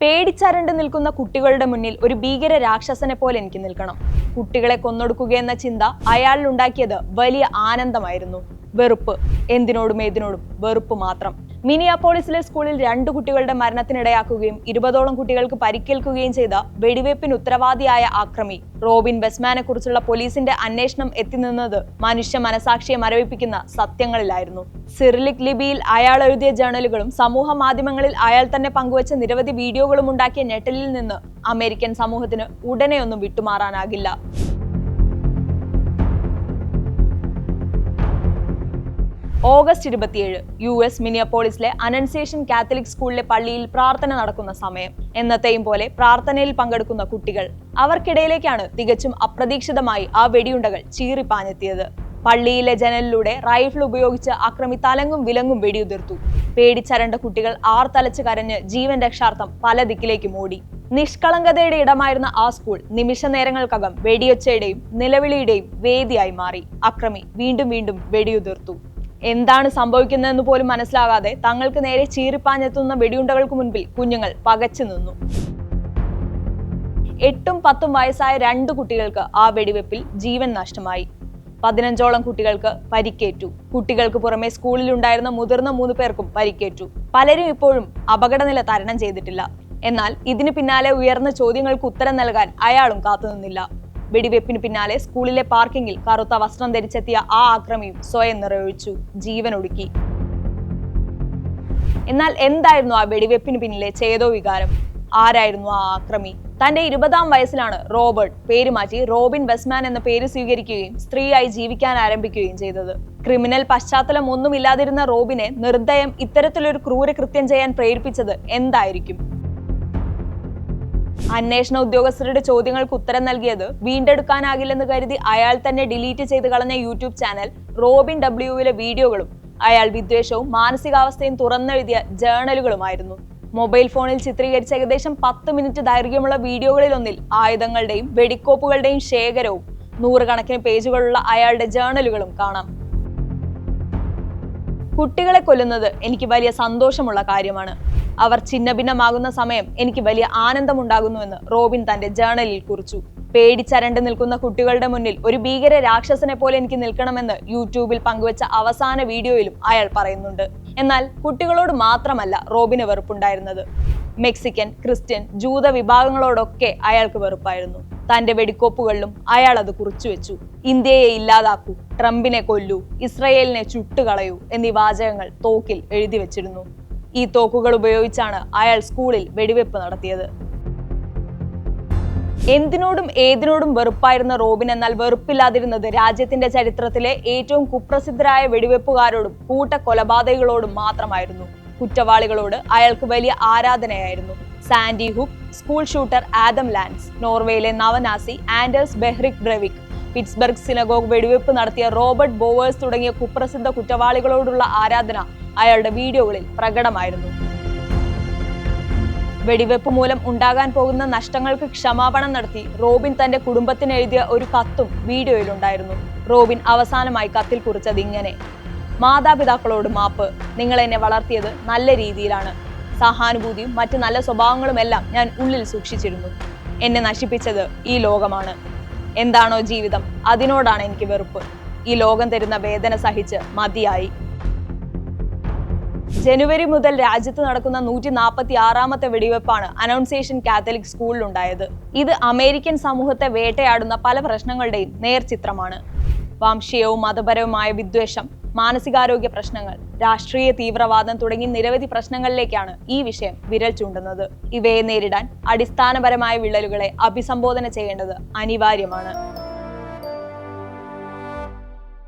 പേടിച്ചരണ്ട് നിൽക്കുന്ന കുട്ടികളുടെ മുന്നിൽ ഒരു ഭീകര രാക്ഷസനെ പോലെ എനിക്ക് നിൽക്കണം. കുട്ടികളെ കൊന്നൊടുക്കുകയെന്ന ചിന്ത അയാളിലുണ്ടാക്കിയത് വലിയ ആനന്ദമായിരുന്നു. വെറുപ്പ്. എന്തിനോടും ഏതിനോടും വെറുപ്പ് മാത്രം. മിനിയാപോളിസിലെ സ്കൂളിൽ രണ്ട് കുട്ടികളുടെ മരണത്തിനിടയാക്കുകയും ഇരുപതോളം കുട്ടികൾക്ക് പരിക്കേൽക്കുകയും ചെയ്ത വെടിവയ്പ്പിന് ഉത്തരവാദിയായ ആക്രമി. റോബിൻ ബെസ്മാനെ കുറിച്ചുള്ള പോലീസിന്റെ അന്വേഷണം എത്തിനിന്നത് മനുഷ്യ മനസാക്ഷിയെ മരവിപ്പിക്കുന്ന സത്യങ്ങളിലായിരുന്നു. സിറിലിക് ലിപിയിൽ അയാൾ എഴുതിയ ജേണലുകളും സമൂഹ മാധ്യമങ്ങളിൽ അയാൾ തന്നെ പങ്കുവച്ച നിരവധി വീഡിയോകളും ഉണ്ടാക്കിയ ഞെട്ടലിൽ നിന്ന് അമേരിക്കൻ സമൂഹത്തിന് ഉടനെയൊന്നും വിട്ടുമാറാനാകില്ല. ഓഗസ്റ്റ് ഇരുപത്തിയേഴ് യു എസ് മിനിയപ്പോളിസിലെ അനൻസേഷൻ കാത്തലിക് സ്കൂളിലെ പള്ളിയിൽ പ്രാർത്ഥന നടക്കുന്ന സമയം. എന്നത്തെയും പോലെ പ്രാർത്ഥനയിൽ പങ്കെടുക്കുന്ന കുട്ടികൾ അവർക്കിടയിലേക്കാണ് തികച്ചും അപ്രതീക്ഷിതമായി ആ വെടിയുണ്ടകൾ ചീറിപ്പാഞ്ഞെത്തിയത്. പള്ളിയിലെ ജനലിലൂടെ റൈഫിൾ ഉപയോഗിച്ച് അക്രമി തലങ്ങും വിലങ്ങും വെടിയുതിർത്തു. പേടിച്ചരണ്ട കുട്ടികൾ ആർത്തലച്ച് കരഞ്ഞ് ജീവൻ രക്ഷാർത്ഥം പല ദിക്കിലേക്കും ഓടി. നിഷ്കളങ്കതയുടെ ഇടമായിരുന്ന ആ സ്കൂൾ നിമിഷ നേരങ്ങൾക്കകം വെടിയൊച്ചയുടെയും നിലവിളിയുടെയും വേദിയായി മാറി. അക്രമി വീണ്ടും വീണ്ടും വെടിയുതിർത്തു. എന്താണ് സംഭവിക്കുന്നതെന്ന് പോലും മനസ്സിലാകാതെ തങ്ങൾക്ക് നേരെ ചീറിപ്പാഞ്ഞെത്തുന്ന വെടിയുണ്ടകൾക്ക് മുൻപിൽ കുഞ്ഞുങ്ങൾ പകച്ചു നിന്നു. എട്ടും പത്തും വയസ്സായ രണ്ട് കുട്ടികൾക്ക് ആ വെടിവെപ്പിൽ ജീവൻ നഷ്ടമായി. പതിനഞ്ചോളം കുട്ടികൾക്ക് പരിക്കേറ്റു. കുട്ടികൾക്ക് പുറമെ സ്കൂളിലുണ്ടായിരുന്ന മുതിർന്ന മൂന്ന് പേർക്കും പരിക്കേറ്റു. പലരും ഇപ്പോഴും അപകടനില തരണം ചെയ്തിട്ടില്ല. എന്നാൽ ഇതിന് പിന്നാലെ ഉയർന്ന ചോദ്യങ്ങൾക്ക് ഉത്തരം നൽകാൻ അയാളും കാത്തുനിന്നില്ല. വെടിവെപ്പിന് പിന്നാലെ സ്കൂളിലെ പാർക്കിംഗിൽ കറുത്ത വസ്ത്രം ധരിച്ചെത്തിയ ആ ആക്രമിയും സ്വയം നിറയൊഴിച്ചു ജീവനൊടുക്കി എന്നാൽ എന്തായിരുന്നു ആ വെടിവെപ്പിന് പിന്നിലെ ചേതോ വികാരം ആരായിരുന്നു ആ ആക്രമി? തന്റെ ഇരുപതാം വയസ്സിലാണ് റോബർട്ട് പേര് മാറ്റി റോബിൻ വെസ്മാൻ എന്ന പേര് സ്വീകരിക്കുകയും സ്ത്രീയായി ജീവിക്കാൻ ആരംഭിക്കുകയും ചെയ്തത്. ക്രിമിനൽ പശ്ചാത്തലം ഒന്നുമില്ലാതിരുന്ന റോബിനെ നിർദ്ദയം ഇത്തരത്തിലൊരു ക്രൂരകൃത്യം ചെയ്യാൻ പ്രേരിപ്പിച്ചത് എന്തായിരിക്കും? അന്വേഷണ ഉദ്യോഗസ്ഥരുടെ ചോദ്യങ്ങൾക്ക് ഉത്തരം നൽകിയത് വീണ്ടെടുക്കാനാകില്ലെന്ന് കരുതി അയാൾ തന്നെ ഡിലീറ്റ് ചെയ്ത് കളഞ്ഞ യൂട്യൂബ് ചാനൽ റോബിൻ ഡബ്ല്യുവിലെ വീഡിയോകളും അയാൾ വിദ്വേഷവും മാനസികാവസ്ഥയും തുറന്നെഴുതിയ ജേണലുകളുമായിരുന്നു. മൊബൈൽ ഫോണിൽ ചിത്രീകരിച്ച ഏകദേശം പത്ത് മിനിറ്റ് ദൈർഘ്യമുള്ള വീഡിയോകളിലൊന്നിൽ ആയുധങ്ങളുടെയും വെടിക്കോപ്പുകളുടെയും ശേഖരവും നൂറുകണക്കിന് പേജുകളുള്ള അയാളുടെ ജേണലുകളും കാണാം. കുട്ടികളെ കൊല്ലുന്നത് എനിക്ക് വലിയ സന്തോഷമുള്ള കാര്യമാണ്. അവർ ഛിന്നഭിന്നമാകുന്ന സമയം എനിക്ക് വലിയ ആനന്ദമുണ്ടാകുന്നുവെന്ന് റോബിൻ തന്റെ ജേണലിൽ കുറിച്ചു. പേടിച്ചരണ്ട് നിൽക്കുന്ന കുട്ടികളുടെ മുന്നിൽ ഒരു ഭീകര രാക്ഷസനെ പോലെ എനിക്ക് നിൽക്കണമെന്ന് യൂട്യൂബിൽ പങ്കുവച്ച അവസാന വീഡിയോയിലും അയാൾ പറയുന്നുണ്ട്. എന്നാൽ കുട്ടികളോട് മാത്രമല്ല റോബിന് വെറുപ്പുണ്ടായിരുന്നത്. മെക്സിക്കൻ ക്രിസ്ത്യൻ ജൂത വിഭാഗങ്ങളോടൊക്കെ അയാൾക്ക് വെറുപ്പായിരുന്നു. തന്റെ വെടിക്കോപ്പുകളിലും അയാൾ അത് കുറിച്ചു വെച്ചു ഇന്ത്യയെ ഇല്ലാതാക്കൂ ട്രംപിനെ കൊല്ലൂ ഇസ്രയേലിനെ ചുട്ടുകളയൂ എന്നീ വാചകങ്ങൾ തോക്കിൽ എഴുതി വെച്ചിരുന്നു. ഈ തോക്കുകൾ ഉപയോഗിച്ചാണ് അയാൾ സ്കൂളിൽ വെടിവെപ്പ് നടത്തിയത്. എന്തിനോടും ഏതിനോടും വെറുപ്പായിരുന്ന റോബിൻ എന്നാൽ വെറുപ്പില്ലാതിരുന്നത് രാജ്യത്തിന്റെ ചരിത്രത്തിലെ ഏറ്റവും കുപ്രസിദ്ധരായ വെടിവെപ്പുകാരോടും കൂട്ട കൊലപാതകളോടും മാത്രമായിരുന്നു. കുറ്റവാളികളോട് അയാൾക്ക് വലിയ ആരാധനയായിരുന്നു. Sandy Hook school shooter Adam Lanza നോർവേയിലെ നവനാസി Anders Behring Breivik Pittsburgh synagogue വെടിവെപ്പ് നടത്തിയ റോബർട്ട് ബോവേഴ്സ് തുടങ്ങിയ കുപ്രസിദ്ധ കുറ്റവാളികളോടുള്ള ആരാധന അയാളുടെ വീഡിയോകളിൽ പ്രകടമായിരുന്നു. വെടിവെപ്പ് മൂലം ഉണ്ടാകാൻ പോകുന്ന നഷ്ടങ്ങൾക്ക് ക്ഷമാപണം നടത്തി റോബിൻ തന്റെ കുടുംബത്തിന് എഴുതിയ ഒരു കത്തും വീഡിയോയിലുണ്ടായിരുന്നു. റോബിൻ അവസാനമായി കത്തിൽ കുറിച്ചത് ഇങ്ങനെ മാതാപിതാക്കളോട് മാപ്പ് നിങ്ങൾ എന്നെ വളർത്തിയത് നല്ല രീതിയിലാണ്. സഹാനുഭൂതിയും മറ്റ് നല്ല സ്വഭാവങ്ങളുമെല്ലാം ഞാൻ ഉള്ളിൽ സൂക്ഷിച്ചിരുന്നു. എന്നെ നശിപ്പിച്ചത് ഈ ലോകമാണ്. എന്താണോ ജീവിതം അതിനോടാണ് എനിക്ക് വെറുപ്പ്. ഈ ലോകം തരുന്ന വേദന സഹിച്ച് മതിയായി. ജനുവരി മുതൽ രാജ്യത്ത് നടക്കുന്ന നൂറ്റി നാൽപ്പത്തി ആറാമത്തെ വെടിവെപ്പാണ് അനൗൺസിയേഷൻ കാത്തലിക് സ്കൂളിലുണ്ടായത്. ഇത് അമേരിക്കൻ സമൂഹത്തെ വേട്ടയാടുന്ന പല പ്രശ്നങ്ങളുടെയും നേർചിത്രമാണ്. വംശീയവും മതപരവുമായ വിദ്വേഷം മാനസികാരോഗ്യ പ്രശ്നങ്ങൾ രാഷ്ട്രീയ തീവ്രവാദം തുടങ്ങി നിരവധി പ്രശ്നങ്ങളിലേക്കാണ് ഈ വിഷയം വിരൽ ചൂണ്ടുന്നത്. ഇവയെ നേരിടാൻ അടിസ്ഥാനപരമായ വിള്ളലുകളെ അഭിസംബോധന ചെയ്യേണ്ടത് അനിവാര്യമാണ്.